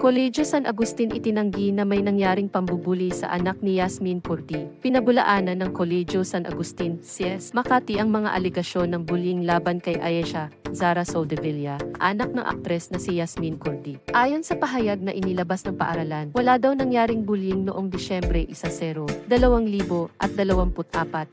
Kolehiyo San Agustin itinanggi na may nangyaring pambubuli sa anak ni Yasmin Kurdi. Pinabulaanan ng Kolehiyo San Agustin, CS, Makati ang mga aligasyon ng bullying laban kay Ayesha Zara Soldevilla, anak ng aktres na si Yasmin Kurdi. Ayon sa pahayag na inilabas ng paaralan, wala daw nangyaring bullying noong Disyembre 10, 2024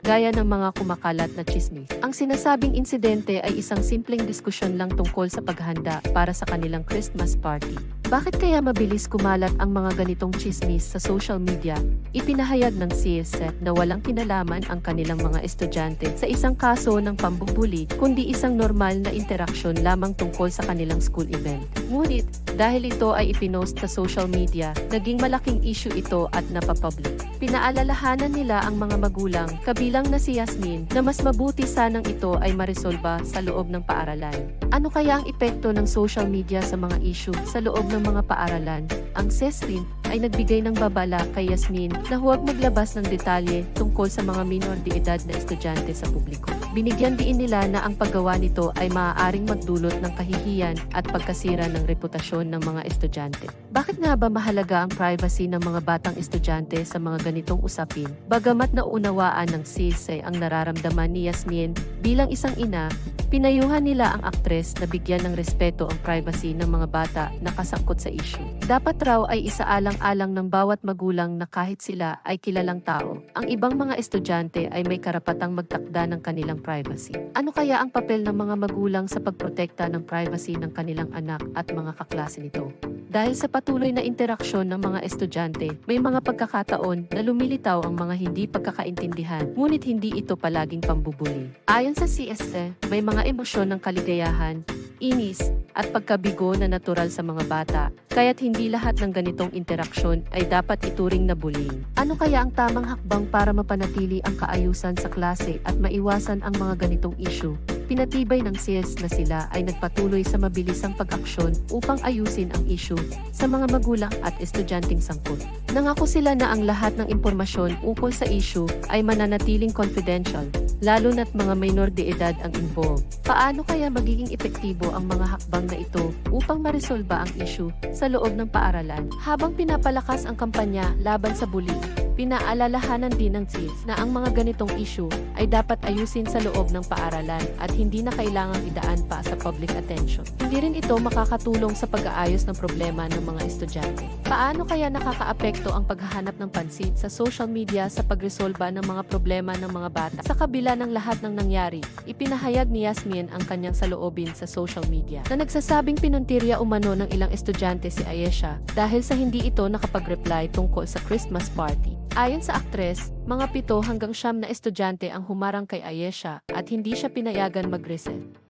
gaya ng mga kumakalat na chismis. Ang sinasabing insidente ay isang simpleng diskusyon lang tungkol sa paghanda para sa kanilang Christmas party. Bakit kaya mabilis kumalat ang mga ganitong chismis sa social media? Ipinahayag ng CSET na walang kinalaman ang kanilang mga estudyante sa isang kaso ng pambubuli kundi isang normal na interaksyon lamang tungkol sa kanilang school event. Ngunit, dahil ito ay ipinost sa social media, naging malaking issue ito at napapublic. Pinaalalahanan nila ang mga magulang, kabilang na si Yasmin, na mas mabuti sanang ito ay maresolba sa loob ng paaralan. Ano kaya ang epekto ng social media sa mga issue sa loob ng mga paaralan? Ang CESRIN ay nagbigay ng babala kay Yasmin na huwag maglabas ng detalye tungkol sa mga minor de edad na estudyante sa publiko. Binigyan diin nila na ang paggawa nito ay maaaring magdulot ng kahihiyan at pagkasira ng reputasyon ng mga estudyante. Bakit nga ba mahalaga ang privacy ng mga batang estudyante sa mga ganitong usapin? Bagamat naunawaan ng CISE ang nararamdaman ni Yasmin bilang isang ina, Pinayuhan nila ang aktres na bigyan ng respeto ang privacy ng mga bata na kasangkot sa issue. Dapat raw ay isaalang-alang ng bawat magulang na kahit sila ay kilalang tao, ang ibang mga estudyante ay may karapatang magtakda ng kanilang privacy. Ano kaya ang papel ng mga magulang sa pagprotekta ng privacy ng kanilang anak at mga kaklase nito? Dahil sa patuloy na interaksyon ng mga estudyante, may mga pagkakataon na lumilitaw ang mga hindi pagkakaintindihan, ngunit hindi ito palaging pambubuli. Ayon sa CSE, may mga emosyon ng kaligayahan, inis, at pagkabigo na natural sa mga bata, kaya't hindi lahat ng ganitong interaksyon ay dapat ituring na bullying. Ano kaya ang tamang hakbang para mapanatili ang kaayusan sa klase at maiwasan ang mga ganitong issue? Pinatibay ng CS na sila ay nagpatuloy sa mabilisang pag-aksyon upang ayusin ang issue sa mga magulang at estudyanteng sangkot. Nangako sila na ang lahat ng impormasyon ukol sa issue ay mananatiling confidential, lalo na't mga minor de edad ang involved. Paano kaya magiging epektibo ang mga hakbang na ito upang maresolba ang issue sa loob ng paaralan? Habang pinapalakas ang kampanya laban sa bullying, pinaalalahanan din ng CIS na ang mga ganitong issue ay dapat ayusin sa loob ng paaralan at hindi na kailangang idaan pa sa public attention. Hindi rin ito makakatulong sa pag-aayos ng problema ng mga estudyante. Paano kaya nakakaapekto ang paghahanap ng pansin sa social media sa pagresolba ng mga problema ng mga bata? Sa kabila ng lahat ng nangyari, ipinahayag ni Yasmin ang kanyang saloobin sa social media na nagsasabing pinuntirya umano ng ilang estudyante si Ayesha dahil sa hindi ito nakapag-reply tungkol sa Christmas party. Ayon sa aktres, mga pito hanggang siyam na estudyante ang humarang kay Ayesha at hindi siya pinayagan mag-reset.